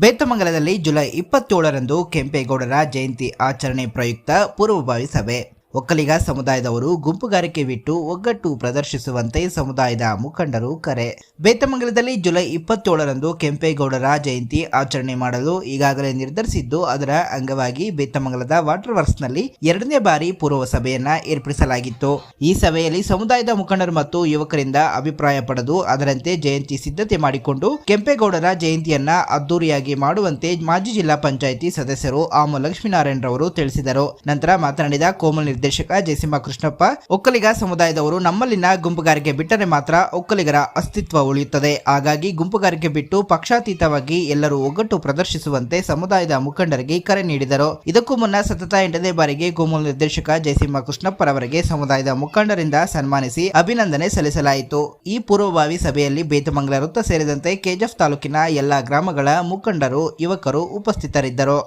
ಬೇತಮಂಗಲದಲ್ಲಿ July ಇಪ್ಪತ್ತೇಳರಂದು ಕೆಂಪೇಗೌಡರ ಜಯಂತಿ ಆಚರಣೆ ಪ್ರಯುಕ್ತ ಪೂರ್ವಭಾವಿ ಸಭೆ. ಒಕ್ಕಲಿಗ ಸಮುದಾಯದವರು ಗುಂಪುಗಾರಿಕೆ ಬಿಟ್ಟು ಒಗ್ಗಟ್ಟು ಪ್ರದರ್ಶಿಸುವಂತೆ ಸಮುದಾಯದ ಮುಖಂಡರು ಕರೆ. ಬೇತಮಂಗಲದಲ್ಲಿ ಜುಲೈ ಇಪ್ಪತ್ತೇಳರಂದು ಕೆಂಪೇಗೌಡರ ಜಯಂತಿ ಆಚರಣೆ ಮಾಡಲು ಈಗಾಗಲೇ ನಿರ್ಧರಿಸಿದ್ದು, ಅದರ ಅಂಗವಾಗಿ ಬೇತಮಂಗಲದ ವಾಟರ್ ವರ್ಕ್ಸ್ನಲ್ಲಿ ಎರಡನೇ ಬಾರಿ ಪೂರ್ವ ಸಭೆಯನ್ನ ಏರ್ಪಡಿಸಲಾಗಿತ್ತು. ಈ ಸಭೆಯಲ್ಲಿ ಸಮುದಾಯದ ಮುಖಂಡರು ಮತ್ತು ಯುವಕರಿಂದ ಅಭಿಪ್ರಾಯ ಪಡೆದು, ಅದರಂತೆ ಜಯಂತಿ ಸಿದ್ಧತೆ ಮಾಡಿಕೊಂಡು ಕೆಂಪೇಗೌಡರ ಜಯಂತಿಯನ್ನ ಅದ್ದೂರಿಯಾಗಿ ಮಾಡುವಂತೆ ಮಾಜಿ ಜಿಲ್ಲಾ ಪಂಚಾಯಿತಿ ಸದಸ್ಯರು ಆಮ ಲಕ್ಷ್ಮೀನಾರಾಯಣರವರು ತಿಳಿಸಿದರು. ನಂತರ ಮಾತನಾಡಿದ ಕೋಮಲ್ ನಿರ್ದೇಶಕ ಜಯಸಿಂಹ ಕೃಷ್ಣಪ್ಪ, ಒಕ್ಕಲಿಗ ಸಮುದಾಯದವರು ನಮ್ಮಲ್ಲಿನ ಗುಂಪುಗಾರಿಕೆ ಬಿಟ್ಟರೆ ಮಾತ್ರ ಒಕ್ಕಲಿಗರ ಅಸ್ತಿತ್ವ ಉಳಿಯುತ್ತದೆ. ಹಾಗಾಗಿ ಗುಂಪುಗಾರಿಕೆ ಬಿಟ್ಟು ಪಕ್ಷಾತೀತವಾಗಿ ಎಲ್ಲರೂ ಒಗ್ಗಟ್ಟು ಪ್ರದರ್ಶಿಸುವಂತೆ ಸಮುದಾಯದ ಮುಖಂಡರಿಗೆ ಕರೆ ನೀಡಿದರು. ಇದಕ್ಕೂ ಮುನ್ನ ಸತತ ಎಂಟನೇ ಬಾರಿಗೆ ಗೋಮೂಲ್ ನಿರ್ದೇಶಕ ಜಯಸಿಂಹ ಕೃಷ್ಣಪ್ಪರವರಿಗೆ ಸಮುದಾಯದ ಮುಖಂಡರಿಂದ ಸನ್ಮಾನಿಸಿ ಅಭಿನಂದನೆ ಸಲ್ಲಿಸಲಾಯಿತು. ಈ ಪೂರ್ವಭಾವಿ ಸಭೆಯಲ್ಲಿ ಬೇತಮಂಗಲ ವೃತ್ತ ಸೇರಿದಂತೆ ಕೆಜಿಎಫ್ ತಾಲೂಕಿನ ಎಲ್ಲಾ ಗ್ರಾಮಗಳ ಮುಖಂಡರು, ಯುವಕರು ಉಪಸ್ಥಿತರಿದ್ದರು.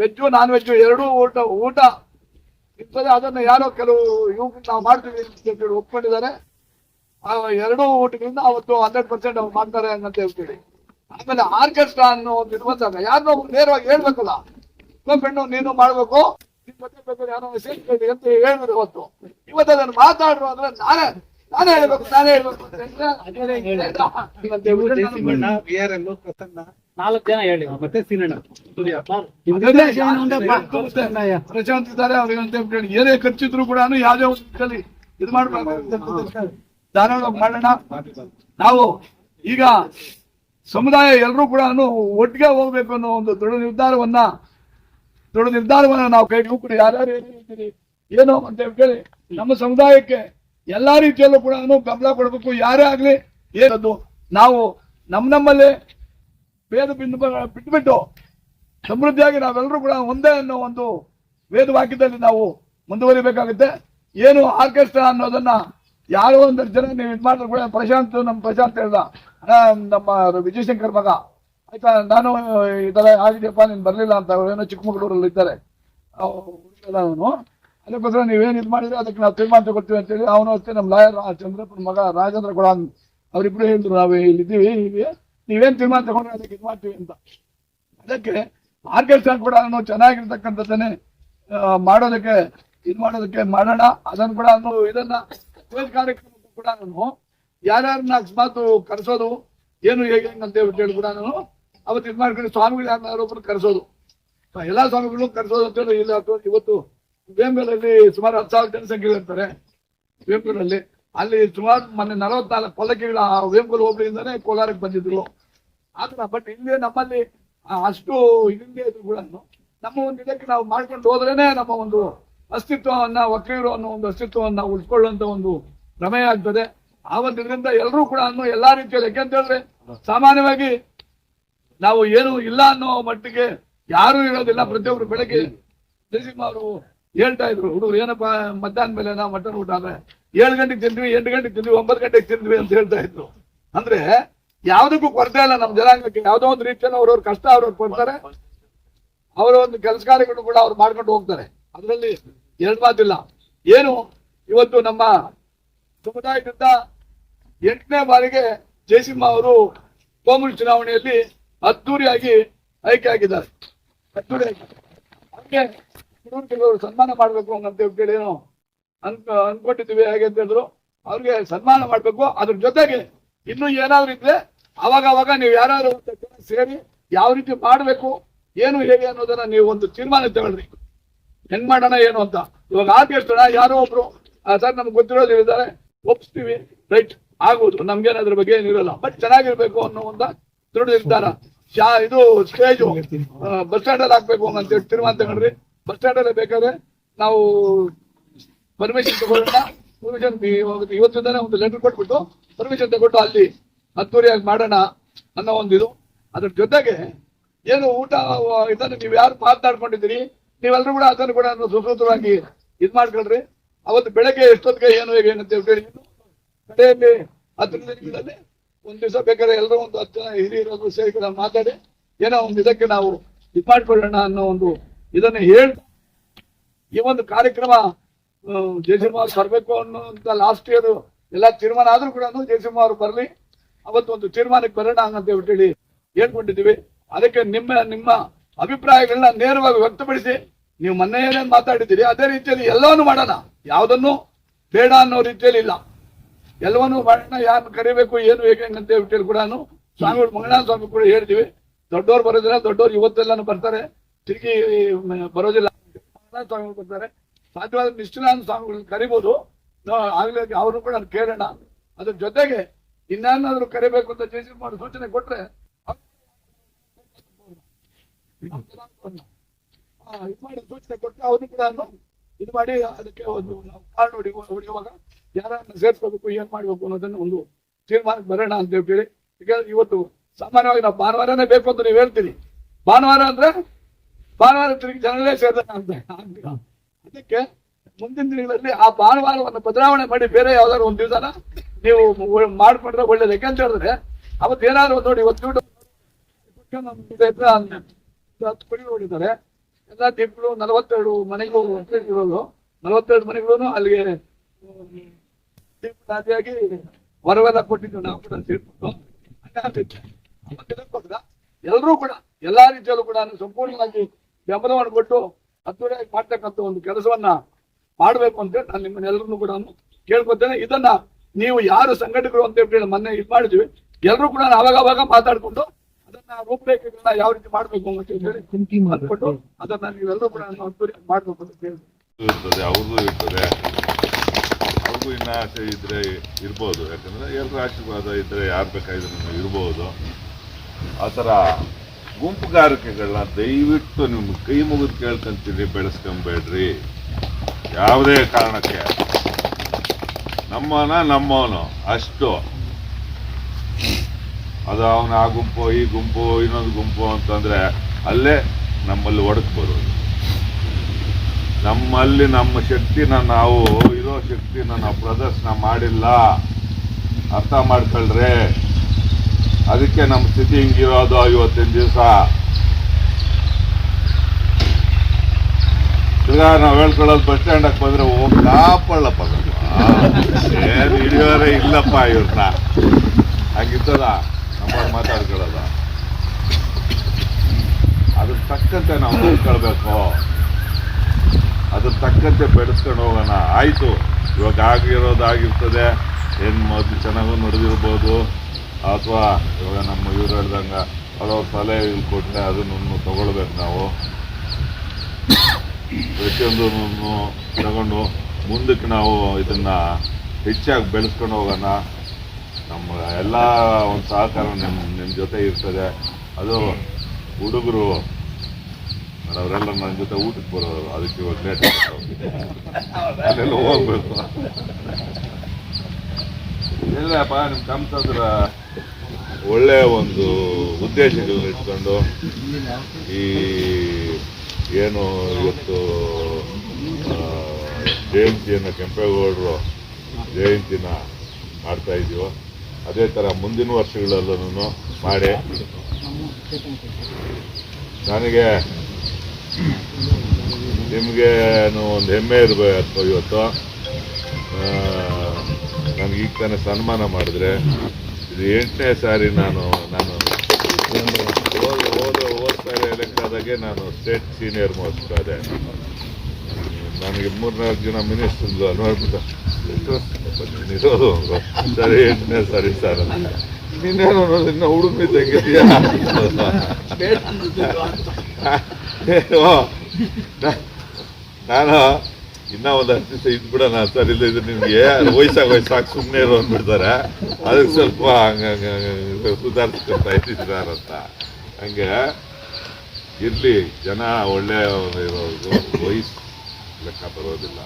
ವೆಜ್ಜು, ನಾನ್ ವೆಜ್ಜು ಎರಡೂ ಊಟ ಊಟ ಇರ್ತದೆ ಅದನ್ನ ಯಾರೋ ಕೆಲವು ಇವ್ರು ನಾವು ಮಾಡ್ತೀವಿ ಹೇಳಿ ಒಪ್ಕೊಂಡಿದ್ದಾರೆ. ಎರಡೂ ಊಟಗಳಿಂದ ಅವತ್ತು ಹಂಡ್ರೆಡ್ ಪರ್ಸೆಂಟ್ ಅವ್ರು ಮಾಡ್ತಾರೆ ಅಂತ ಹೇಳ್ತೀವಿ ಆಮೇಲೆ ಆರ್ಕೆಸ್ಟ್ರಾ ಅನ್ನೋ ಒಂದು ಯಾರು ಯಾರನ್ನೋ ನೇರವಾಗಿ ಹೇಳ್ಬೇಕಲ್ಲ. ಹೆಣ್ಣು ನೀನು ಮಾಡ್ಬೇಕು ಜೊತೆ ಬೇಕಾದ್ರೆ ಯಾರೋ ಸೇರ್ಕೊಳ್ಳಿ ಅಂತ ಹೇಳಿದ್ರು ಇವತ್ತು ಇವತ್ತು ಅದನ್ನು ಮಾತಾಡ್ರು ಅಂದ್ರೆ ನಾನೇ ನಾನೇ ಹೇಳ್ಬೇಕು ನಾನೇ ಹೇಳ್ಬೇಕು. ಪ್ರಸನ್ನ. ನಾಲ್ಕು ಜನ ಹೇಳಿ. ಮತ್ತೆ ಸೀನಣ್ಣ. ಪ್ರಶಾಂತ್ ಇದ್ದಾರೆ ಅವ್ರಿಗೆ ಅಂತ ಏನೇ ಖರ್ಚಿದ್ರು ಕೂಡ ಯಾವ್ದೇ ಒಂದು ಇದು ಮಾಡ್ಬೇಕು ಧಾರಾಳ ಮಾಡೋಣ. ನಾವು ಈಗ ಸಮುದಾಯ ಎಲ್ಲರೂ ಕೂಡ ಒಟ್ಟಿಗೆ ಹೋಗ್ಬೇಕು ಅನ್ನೋ ಒಂದು ದೃಢ ನಿರ್ಧಾರವನ್ನ ದೃಢ ನಿರ್ಧಾರವನ್ನ ನಾವು ಕೈ ಕೂಡ ಯಾರ್ಯಾರು ಏನೋ ಏನು ಅಂತ ಹೇಳಿ ನಮ್ಮ ಸಮುದಾಯಕ್ಕೆ ಎಲ್ಲಾ ರೀತಿಯಲ್ಲೂ ಕೂಡ ಬೆಂಬಲ ಕೊಡಬೇಕು. ಯಾರೇ ಆಗಲಿ ಏನದು, ನಾವು ನಮ್ಮ ನಮ್ಮಲ್ಲಿ ಭೇದ ಬಿಂದು ಬಿಟ್ಟುಬಿಟ್ಟು ಸಮೃದ್ಧಿಯಾಗಿ ನಾವೆಲ್ಲರೂ ಕೂಡ ಒಂದೇ ಅನ್ನೋ ಒಂದು ವೇದ ವಾಕ್ಯದಲ್ಲಿ ನಾವು ಮುಂದುವರಿಬೇಕಾಗುತ್ತೆ. ಏನು ಆರ್ಕೆಸ್ಟ್ರಾ ಅನ್ನೋದನ್ನ ಯಾರೋ ಒಂದಷ್ಟು ಜನ ನೀವು ಇದು ಮಾಡಿದ್ರು ಕೂಡ ಪ್ರಶಾಂತ್ ನಮ್ಮ ಪ್ರಶಾಂತ್ ಹೇಳ್ದ. ನಮ್ಮ ವಿಜಯಶಂಕರ್ ಮಗ. ಆಯ್ತಾ, ನಾನು ಈ ಥರ ಆಗಿದೆಯಪ್ಪ, ನೀನು ಬರಲಿಲ್ಲ ಅಂತ ಏನೋ ಚಿಕ್ಕಮಗಳೂರಲ್ಲಿ ಇದ್ದಾರೆ ಅವನು ಅದಕ್ಕೋಸ್ಕರ ನೀವೇನು ಇದು ಮಾಡಿದ್ರೆ ಅದಕ್ಕೆ ನಾವು ತೀರ್ಮಾನ ತಗೊಳ್ತೀವಿ ಅಂತೇಳಿ ಅವನು ಅಷ್ಟೇ ನಮ್ಮ ಲಾಯರ್ ಚಂದ್ರಪ್ಪನ ಮಗ ರಾಜೇಂದ್ರ ಕೂಡ ಅವರಿಬ್ಬರು ಹೇಳಿದ್ರು ನಾವು ಇಲ್ಲಿದ್ದೀವಿ ಇಲ್ಲಿ ನೀವೇನ್ ತೀರ್ಮಾನ ತಗೊಂಡ್ರೆ ಅದಕ್ಕೆ ಇದು ಮಾಡ್ತೀವಿ ಅಂತ. ಅದಕ್ಕೆ ಆರ್ಕೆಸ್ಟ್ರಾ ಕೂಡ ಚೆನ್ನಾಗಿರ್ತಕ್ಕಂಥದ್ದನ್ನೇ ಮಾಡೋದಕ್ಕೆ, ಇದು ಮಾಡೋದಕ್ಕೆ ಮಾಡೋಣ ಅದನ್ನು ಕೂಡ ನಾನು ಇದನ್ನ ಕಾರ್ಯಕ್ರಮ ಕೂಡ ನಾನು ಯಾರ್ಯಾರನ್ನ ಅಕಸ್ಮಾತು ಕರೆಸೋದು, ಏನು, ಹೇಗೆ, ಹೆಂಗ್ ಅಂತ ಹೇಳಿ ಕೂಡ ನಾನು ಅವತ್ತು ಇದು ಮಾಡ್ಕೊಂಡು ಸ್ವಾಮಿಗಳು ಯಾರೊಬ್ಬರು ಕರೆಸೋದು. ಎಲ್ಲಾ ಸ್ವಾಮಿಗಳು ಕರೆಸೋದು ಅಂತ ಹೇಳಿ ಇಲ್ಲ ಇವತ್ತು ವೇಂಬೆಲಲ್ಲಿ ಸುಮಾರು ಹತ್ತು ಸಾವಿರ ಜನಸಂಖ್ಯೆ ಇರ್ತಾರೆ ವೇಂಪುರಲ್ಲಿ ಅಲ್ಲಿ ಸುಮಾರು ಮೊನ್ನೆ ನಲವತ್ನಾಲ್ಕು ಆ ವೇಂಪುಲ್ ಹೋಬಳಿಯಿಂದಾನೇ ಕೋಲಾರಕ್ಕೆ ಬಂದಿದ್ರು. ಆತರ ಬಟ್ ಇಲ್ಲಿ ನಮ್ಮಲ್ಲಿ ಅಷ್ಟು ಹಿಂದೆ ಇದ್ರು ಕೂಡ. ನಮ್ಮ ಒಂದು ಇದಕ್ಕೆ ನಾವು ಮಾಡ್ಕೊಂಡು ಹೋದ್ರೇನೆ ನಮ್ಮ ಒಂದು ಅಸ್ತಿತ್ವವನ್ನ ವಕೀಲರು ಅನ್ನೋ ಒಂದು ಅಸ್ತಿತ್ವವನ್ನ ಉಳಿಸ್ಕೊಳ್ಳುವಂತ ಒಂದು ಭ್ರಮೆ ಆಗ್ತದೆ. ಆ ಒಂದು ಇದರಿಂದ ಎಲ್ಲರೂ ಕೂಡ ಅನ್ನೋ ಎಲ್ಲಾ ರೀತಿಯಲ್ಲಿ ಯಾಕೆಂತ ಹೇಳಿದ್ರೆ ಸಾಮಾನ್ಯವಾಗಿ ನಾವು ಏನು ಇಲ್ಲ ಅನ್ನೋ ಮಟ್ಟಿಗೆ ಯಾರು ಇರೋದಿಲ್ಲ. ಪ್ರತಿಯೊಬ್ಬರು ಬೆಳಗ್ಗೆ ನರಸಿಂಹ ಅವರು ಹೇಳ್ತಾ ಇದ್ರು, ಹುಡುಗರು, ಏನಪ್ಪಾ, ಮಧ್ಯಾಹ್ನ ಮೇಲೆ ನಾವು ಮಟನ್ ಊಟ ಅಂದ್ರೆ ಏಳು ಗಂಟೆಗೆ ತಿಂದ್ವಿ, ಎಂಟು ಗಂಟೆಗೆ ತಿಂದ್ವಿ, ಒಂಬತ್ತು ಗಂಟೆಗೆ ತಿಂದ್ವಿ ಅಂತ ಹೇಳ್ತಾ ಇದ್ರು. ಅಂದ್ರೆ ಯಾವ್ದಕ್ಕೂ ಕೊರತೆ ಇಲ್ಲ ನಮ್ಮ ಜನಾಂಗಕ್ಕೆ. ಯಾವ್ದೋ ಒಂದು ರೀತಿಯನ್ನು ಅವ್ರವ್ರ ಕಷ್ಟ ಅವ್ರವ್ರು ಕೊಡ್ತಾರೆ. ಅವರ ಒಂದು ಕೆಲಸ ಕಾರ್ಯಗಳು ಕೂಡ ಅವ್ರು ಮಾಡ್ಕೊಂಡು ಹೋಗ್ತಾರೆ. ಅದರಲ್ಲಿ ಎರಡು ಮಾತಿಲ್ಲ. ಏನು? ಇವತ್ತು ನಮ್ಮ ಸಮುದಾಯದಿಂದ ಎಂಟನೇ ಬಾರಿಗೆ ಜಯಸಿಂಹ ಅವರು ಕೋಮುಲ್ ಚುನಾವಣೆಯಲ್ಲಿ ಅದ್ದೂರಿಯಾಗಿ ಆಯ್ಕೆ ಆಗಿದ್ದಾರೆ. ಅದ್ದೂರಿಯಾಗಿ. ಹುಡುಗರು ಕೆಲವರು ಸನ್ಮಾನ ಮಾಡ್ಬೇಕು ಅಂತ ಹೇಳಿ ಅನ್ಕ ಅನ್ಕೊಂಡಿದ್ದೀವಿ ಹೇಗೆ ಅಂತ ಹೇಳಿದ್ರು, ಅವ್ರಿಗೆ ಸನ್ಮಾನ ಮಾಡ್ಬೇಕು, ಅದ್ರ ಜೊತೆಗೆ ಇನ್ನು ಏನಾದ್ರು ಇದ್ರೆ ಅವಾಗ ಅವಾಗ ನೀವು ಯಾರು ಸೇರಿ ಯಾವ ರೀತಿ ಮಾಡ್ಬೇಕು, ಏನು ಹೇಗೆ ಅನ್ನೋದನ್ನ ನೀವು ಒಂದು ತೀರ್ಮಾನ ತಗೊಳ್ರಿ. ಹೆಂಗ್ ಮಾಡೋಣ, ಏನು ಅಂತ. ಇವಾಗ ಆರ್ಕೆಸ್ಟ್ರಾ ಯಾರೋ ಒಬ್ರು ಸರ್ ನಮ್ಗೆ ಗೊತ್ತಿರೋದು ಇದ್ದಾರೆ ಒಪ್ಸ್ತೀವಿ, ರೈಟ್ ಆಗ್ಬೋದು ನಮ್ಗೇನಾದ್ರ ಬಗ್ಗೆ ಏನಿರಲ್ಲ ಬಟ್ ಚೆನ್ನಾಗಿರ್ಬೇಕು ಅನ್ನೋ ಒಂದು ದೃಢ ಇದು ಸ್ಟೇಜು ಬಸ್ ಸ್ಟ್ಯಾಂಡ್ ಹಾಕ್ಬೇಕು ಅಂತ ತೀರ್ಮಾನ ತಗೊಂಡ್ರಿ. ಬಸ್ ಸ್ಟ್ಯಾಂಡ್ ಅಲ್ಲೇ ಬೇಕಾದ್ರೆ ನಾವು ಪರ್ಮಿಷನ್ ತಗೊಳ್ಳೋಣ. ಪರ್ಮಿಷನ್ ಇವತ್ತಿಂದಾನೆ ಒಂದು ಲೆಟರ್ ಕೊಟ್ಬಿಟ್ಟು ಪರ್ಮಿಷನ್ ತಗೊಟ್ಟು ಅಲ್ಲಿ ಅದ್ದೂರಿಯಾಗಿ ಮಾಡೋಣ ಅನ್ನೋ ಒಂದು ಇದು. ಅದ್ರ ಜೊತೆಗೆ ಏನು ಊಟ, ಇದನ್ನು ನೀವು ಯಾರು ಮಾತನಾಡ್ಕೊಂಡಿದ್ದೀರಿ? ನೀವೆಲ್ಲರೂ ಕೂಡ ಅದನ್ನು ಕೂಡ ಸುಸೂತ್ರವಾಗಿ ಇದ್ ಮಾಡ್ಕೊಳ್ರಿ. ಅವತ್ತು ಬೆಳಗ್ಗೆ ಎಷ್ಟೊತ್ತಿಗೆ ಏನು ಹೇಗೆ ಅಂತ ಹೇಳಿ ಕಡೆಯಲ್ಲಿ ದಿನಗಳಲ್ಲಿ ಒಂದ್ ದಿವಸ ಬೇಕಾದ್ರೆ ಎಲ್ಲರೂ ಒಂದು ಹತ್ತು ಜನ ಹಿರಿಯರು ಸೇರಿ ಮಾತಾಡಿ ಏನೋ ಒಂದು ಇದಕ್ಕೆ ನಾವು ಇದ್ ಮಾಡ್ಕೊಳ್ಳೋಣ ಅನ್ನೋ ಒಂದು ಇದನ್ನ ಹೇಳಿ ಈ ಒಂದು ಕಾರ್ಯಕ್ರಮ ಜಯಸಿಂಹ ಬರಬೇಕು ಅನ್ನೋಂತ ಲಾಸ್ಟ್ ಇಯರ್ ಎಲ್ಲ ತೀರ್ಮಾನ ಆದ್ರೂ ಕೂಡ ಜಯಸಿಂಹ ಅವರು ಬರಲಿ. ಅವತ್ತು ಒಂದು ತೀರ್ಮಾನಕ್ಕೆ ಬರೋಣ ಅಂತ ಹೇಳಿ ಹೇಳ್ಕೊಂಡಿದ್ದೀವಿ. ಅದಕ್ಕೆ ನಿಮ್ಮ ನಿಮ್ಮ ಅಭಿಪ್ರಾಯಗಳನ್ನ ನೇರವಾಗಿ ವ್ಯಕ್ತಪಡಿಸಿ ನೀವು ಮೊನ್ನೆ ಏನೇನು ಮಾತಾಡಿದ್ದೀರಿ. ಅದೇ ರೀತಿಯಲ್ಲಿ ಎಲ್ಲವನ್ನು ಮಾಡೋಣ. ಯಾವುದನ್ನು ಬೇಡ ಅನ್ನೋ ರೀತಿಯಲ್ಲಿ ಇಲ್ಲ. ಎಲ್ಲವನ್ನೂ ಮಾಡೋಣ, ಯಾರನ್ನು ಕರಿಬೇಕು, ಏನು ಹೇಗೆ ಅಂತ ಹೇಳ್ಬಿಟ್ಟು ಕೂಡ ಸ್ವಾಮಿ ಮಂಗಳನಾಥ ಸ್ವಾಮಿ ಕೂಡ ಹೇಳ್ತೀವಿ ದೊಡ್ಡವ್ರು ಬರೋದಿಲ್ಲ, ದೊಡ್ಡವ್ರು ಇವತ್ತೆಲ್ಲಾನು ಬರ್ತಾರೆ. ತಿರುಗಿ ಬರೋದಿಲ್ಲ. ಸ್ವಾಮಿಗಳು ಬರ್ತಾರೆ ಸಾಧ್ಯವಾದ ನಿಷ್ಠಾನ ಸ್ವಾಮಿಗಳನ್ನ ಕರಿಬೋದು. ನಾವು ಆಗ್ಲೇ ಅವ್ರನ್ನು ಕೂಡ ಕೇಳೋಣ. ಅದ್ರ ಜೊತೆಗೆ ಇನ್ನೇನಾದ್ರೂ ಕರಿಬೇಕು ಅಂತ ಜೇಸಿ ಮಾಡಿ ಸೂಚನೆ ಕೊಟ್ರೆ ಇದ್ ಮಾಡಿ ಸೂಚನೆ ಕೊಟ್ಟರೆ ಅವ್ರನ್ನು ಕೂಡ ಇದು ಮಾಡಿ ಅದಕ್ಕೆ ಒಂದು ಕಾರ್ಡ್ ಹೊಡಿ ಹೊಡೆಯುವಾಗ ಯಾರನ್ನ ಸೇರ್ಸ್ಕೋಬೇಕು, ಏನ್ ಮಾಡ್ಬೇಕು ಅನ್ನೋದನ್ನ ಒಂದು ತೀರ್ಮಾನಕ್ಕೆ ಬರೋಣ ಅಂತ ಈಗ ಇವತ್ತು ಸಾಮಾನ್ಯವಾಗಿ ನಾವು ಭಾನುವಾರನೇ ಬೇಕು ಅಂತ ನೀವು ಹೇಳ್ತೀರಿ. ಭಾನುವಾರ ಅಂದ್ರೆ ಭಾನುವಾರ ಜನರೇ ಸೇರ್ತಾನೆ ಅಂತ. ಅದಕ್ಕೆ ಮುಂದಿನ ದಿನಗಳಲ್ಲಿ ಆ ಭಾನುವಾರವನ್ನು ಬದಲಾವಣೆ ಮಾಡಿ ಬೇರೆ ಯಾವ್ದಾದ್ರು ಒಂದು ದಿವಸನ ನೀವು ಮಾಡಿಕೊಂಡ್ರೆ ಒಳ್ಳೇದು. ಯಾಕಂತ ಹೇಳಿದ್ರೆ, ಅವತ್ತು ಏನಾದ್ರು ನೋಡಿ, ಇವತ್ತು ಹತ್ತು ಕುಡಿ ಹೊಡಿತಾರೆ ಎಲ್ಲ ದೀಪಗಳು ನಲವತ್ತೆರಡು ಮನೆಗಳು ಇರೋದು. ನಲವತ್ತೆರಡು ಮನೆಗಳು ಅಲ್ಲಿಗೆ ದೀಪದಾದಿಯಾಗಿ ವರವೆಲ್ಲ ಕೊಟ್ಟಿದ್ದು ನಾವು ಕೂಡ ಸೇರ್ಕೊಂಡು ಎಲ್ಲರೂ ಕೂಡ, ಎಲ್ಲಾ ರೀತಿಯಲ್ಲೂ ಕೂಡ ಸಂಪೂರ್ಣವಾಗಿ ಬೆಂಬಲವನ್ನು ಕೊಟ್ಟು ಅದ್ದೂರಿಯಾಗಿ ಮಾಡ್ತಕ್ಕಂಥ ಒಂದು ಕೆಲಸವನ್ನ ಮಾಡಬೇಕು ಅಂತ ನಾನು ನಿಮ್ಮನ್ನೆಲ್ಲರನ್ನು ಕೂಡ ಕೇಳ್ಕೊತೇನೆ. ಇದನ್ನ ನೀವು ಯಾರು ಸಂಘಟಕರು ಅಂತ ಹೇಳಿ ಮೊನ್ನೆ ಇದು ಮಾಡಿದ್ವಿ. ಎಲ್ಲರೂ ಕೂಡ ಅವಾಗ ಅವಾಗ ಮಾತಾಡ್ಕೊಂಡು ಅದನ್ನ ರೂಪರೇಖೆಗಳನ್ನ ಯಾವ ರೀತಿ ಮಾಡ್ಬೇಕು ಅಂತ ಹೇಳಿ ಮಾಡ್ಕೊಟ್ಟು ಅದನ್ನ ನೀವೆಲ್ಲರೂ ಕೂಡ ಅದ್ದೂರಿಯಾಗಿ ಮಾಡ್ಬೇಕು ಅಂತ ಹೇಳಿ. ಇರ್ತದೆ ಅವ್ರಿಗೂ ಇರ್ತದೆ. ಅವ್ರಿಗೂ ಇನ್ನ ಆಸೆ ಇದ್ರೆ ಇರ್ಬೋದು. ಯಾಕಂದ್ರೆ ಎಲ್ಲರ ಆಶೀರ್ವಾದ ಇದ್ರೆ ಯಾರು ಬೇಕಾದ್ರೂ ಇರ್ಬೋದು. ಆ ಥರ ಗುಂಪುಗಾರಿಕೆಗಳನ್ನ ದಯವಿಟ್ಟು ನಿಮ್ಮ ಕೈ ಮುಗಿದು ಕೇಳ್ಕೊಂತೀನಿ ಬೆಳೆಸ್ಕೊಂಬೇಡ್ರಿ. ಯಾವುದೇ ಕಾರಣಕ್ಕೆ. ನಮ್ಮನ ನಮ್ಮವನು, ಅಷ್ಟು. ಅದು ಅವನ ಆ ಗುಂಪು, ಈ ಗುಂಪು, ಇನ್ನೊಂದು ಗುಂಪು ಅಂತಂದ್ರೆ ಅಲ್ಲೇ ನಮ್ಮಲ್ಲಿ ಒಡಕ್ ಬರೋದು. ನಮ್ಮಲ್ಲಿ ನಮ್ಮ ಶಕ್ತಿನ ನಾವು, ಇರೋ ಶಕ್ತಿನ ನಾವು ಪ್ರದರ್ಶನ ಮಾಡಿಲ್ಲ. ಅರ್ಥ ಮಾಡ್ಕೊಳ್ರೆ. ಅದಕ್ಕೆ ನಮ್ಮ ಸ್ಥಿತಿ ಹಿಂಗಿರೋದು ಇವತ್ತಿನ ದಿವಸ. ತಿರ್ಗಾ ನಾವು ಹೇಳ್ಕೊಳ್ಳೋದು ಬಸ್ ಸ್ಟ್ಯಾಂಡಕ್ಕೆ ಬಂದ್ರೆ ಹೋಗಿ ಕಾಪಳ್ಳಪ್ಪ ಏನು ಹಿಡಿಯೋರೇ ಇಲ್ಲಪ್ಪ ಇವ್ರನ್ನ. ಹಂಗಿರ್ತದ ನಮ್ಮ ಮಾತಾಡ್ಕೊಳ್ಳೋದ. ಅದ್ರ ತಕ್ಕಂತೆ ನಾವು ನೋಡ್ಕೊಳ್ಬೇಕು. ಅದ್ರ ತಕ್ಕಂತೆ ಬೆಳೆಸ್ಕೊಂಡು ಹೋಗೋಣ. ಆಯ್ತು. ಇವಾಗ ಆಗಿರೋದಾಗಿರ್ತದೆ ಏನು ಮೊದಲು ಚೆನ್ನಾಗೂ ನಡೆದಿರ್ಬೋದು. ಅಥವಾ ಇವಾಗ ನಮ್ಮ ಇವ್ರು ಹೇಳ್ದಂಗೆ ಅವ್ರವ್ರ ಸಲಹೆ ಕೊಟ್ಟರೆ ಅದನ್ನು ತಗೊಳ್ಬೇಕು ನಾವು. ಪ್ರತಿಯೊಂದನ್ನು ತಗೊಂಡು ಮುಂದಕ್ಕೆ ನಾವು ಇದನ್ನು ಹೆಚ್ಚಾಗಿ ಬೆಳೆಸ್ಕೊಂಡು ಹೋಗೋಣ. ನಮ್ಮ ಎಲ್ಲ ಒಂದು ಸಹಕಾರ ನಿಮ್ಮ ನಿಮ್ಮ ಜೊತೆ ಇರ್ತದೆ. ಅದು ಹುಡುಗರು ಅವರೆಲ್ಲ ನನ್ನ ಜೊತೆ ಊಟಕ್ಕೆ ಬರೋರು, ಅದಕ್ಕೆ ಇವಾಗ ಲೇಟ್ ಅಲ್ಲೆಲ್ಲ ಹೋಗ್ಬೇಕು. ಇಲ್ಲಪ್ಪ ನಿಮ್ಮ ಕಮ್ಸಂದ್ರ ಒಳ್ಳೆಯ ಒಂದು ಉದ್ದೇಶಗಳನ್ನ ಇಟ್ಕೊಂಡು ಈ ಏನು ಇವತ್ತು ಜಯಂತಿಯನ್ನು ಕೆಂಪೇಗೌಡರು ಜಯಂತಿನ ಮಾಡ್ತಾ ಇದೀವೋ, ಅದೇ ಥರ ಮುಂದಿನ ವರ್ಷಗಳಲ್ಲೂ ಮಾಡಿ. ನನಗೆ ನಿಮಗೆ ಒಂದು ಹೆಮ್ಮೆ ಇರಬೇಕು ಇವತ್ತು? ನನಗೆ ಈಗ ತಾನೇ ಸನ್ಮಾನ ಮಾಡಿದ್ರೆ. ಇದು ಎಂಟನೇ ಸಾರಿ ನಾನು ನಾನು ಓದೋ ಎಲೆಕ್ಟ್ ಆದಾಗೆ ನಾನು ಸ್ಟೇಟ್ ಸೀನಿಯರ್ ಮೋಸ್ಟ್ ಅದೇ ನನಗೆ ಮೂರ್ನಾಲ್ಕು ಜನ ಮಿನಿಸ್ಟರ್ ನೋಡ್ಬಿಟ್ಟು ಇರೋದು. ಸರಿ ಎಂಟನೇ ಸಾರಿ ಸರ್ ಅಂತ. ನೀನೇನು ಅನ್ನೋದು ಇನ್ನ ಹುಡುಗಿ ತೆಗಿದೀಯ ನಾನು ಇನ್ನ ಒಂದು ಹತ್ತು ದಿವಸ ಇದ್ಬಿಡೋಣ ಸರ್, ಇಲ್ಲ ಇದು ನಿಮಗೆ ವಯಸ್ಸಾಗ ವಯಸ್ಸಾಗಿ ಸುಮ್ಮನೆ ಇರೋ ಅಂದ್ಬಿಡ್ತಾರೆ. ಅದಕ್ಕೆ ಸ್ವಲ್ಪ ಹಂಗ ಸುಧಾರಿಸ್ಕೊಂತ ಅಂತ. ಹಂಗೆ ಇರಲಿ, ಜನ ಒಳ್ಳೆಯ ಇರೋದು ವಯಸ್ಸು ಲೆಕ್ಕ ಬರೋದಿಲ್ಲ.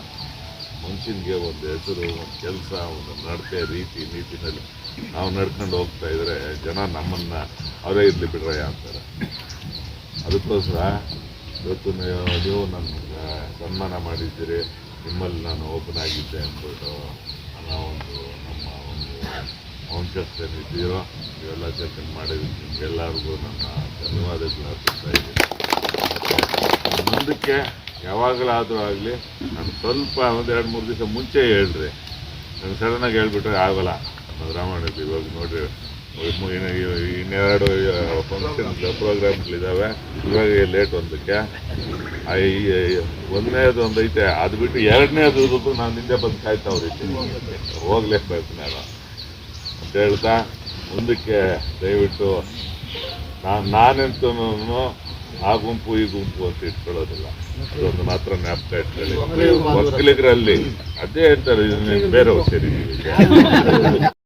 ಮನುಷ್ಯನಿಗೆ ಒಂದು ಹೆಸರು, ಒಂದು ಕೆಲಸ, ಒಂದು ನಡತೆ ರೀತಿ, ನೀತಿನಲ್ಲಿ ನಾವು ನಡ್ಕೊಂಡು ಹೋಗ್ತಾ ಇದ್ರೆ ಜನ ನಮ್ಮನ್ನು ಅವರೇ ಇರಲಿ ಬಿಡ್ರಯ್ಯ ಅಂತಾರೆ. ಅದಕ್ಕೋಸ್ಕರ ಇವತ್ತು ನೀವು ನನ್ನ ಸನ್ಮಾನ ಮಾಡಿದ್ದೀರಿ, ನಿಮ್ಮಲ್ಲಿ ನಾನು ಓಪನ್ ಆಗಿದ್ದೆ ಅಂದ್ಬಿಟ್ಟು ಅನ್ನೋ ಒಂದು ನಮ್ಮ ಒಂದು ವಂಶಸ್ಥೇನಿದ್ದೀರೋ ಇವೆಲ್ಲ ಚರ್ಚೆ ಮಾಡಿದ್ದೀನಿ ನಿಮಗೆಲ್ಲರಿಗೂ ನನ್ನ ಧನ್ಯವಾದಗಳು ಅರ್ಪಿಸ್ತಾ ಇದ್ದೀನಿ. ಮುಂದಕ್ಕೆ ಯಾವಾಗಲಾದರೂ ಆಗಲಿ, ನಾನು ಸ್ವಲ್ಪ ಒಂದು ಎರಡು ಮೂರು ದಿವಸ ಮುಂಚೆ ಹೇಳ್ರಿ. ನಾನು ಸಡನ್ನಾಗಿ ಹೇಳ್ಬಿಟ್ರೆ ಆಗಲ್ಲ. ನಮ್ಮ ರಾಮಾಯಣಕ್ಕೆ ಇವಾಗ ನೋಡ್ರಿ ಇನ್ನೆರಡು ಫಂಕ್ಷನ್ ಪ್ರೋಗ್ರಾಮ್ಗಳಿದ್ದಾವೆ ಇವಾಗ ಲೇಟ್ ಒಂದಕ್ಕೆ. ಈ ಒಂದನೇದು ಒಂದು ಐತೆ ಅದು ಬಿಟ್ಟು ಎರಡನೇದು ನಾನು ಹಿಂದೆ ಬಂದು ಕಾಯ್ತಾವ್ರಿ ಹೋಗ್ಲೇಬೇಕು ನಾನು ಅಂತ ಹೇಳ್ತಾ ಮುಂದಕ್ಕೆ ದಯವಿಟ್ಟು ನಾನು ನಾನೆಂತೂ ಆ ಗುಂಪು ಈ ಗುಂಪು ಅಂತ ಇಟ್ಕೊಳ್ಳೋದಿಲ್ಲ. ಅದೊಂದು ಮಾತ್ರ ಜ್ಞಾಪಕ ಇಟ್ಕೊಳ್ಳಿ. ಒಕ್ಕಲಿಗರಲ್ಲಿ ಅದೇ ಅಂತಾರೆ ಬೇರೆ ಸೇರಿ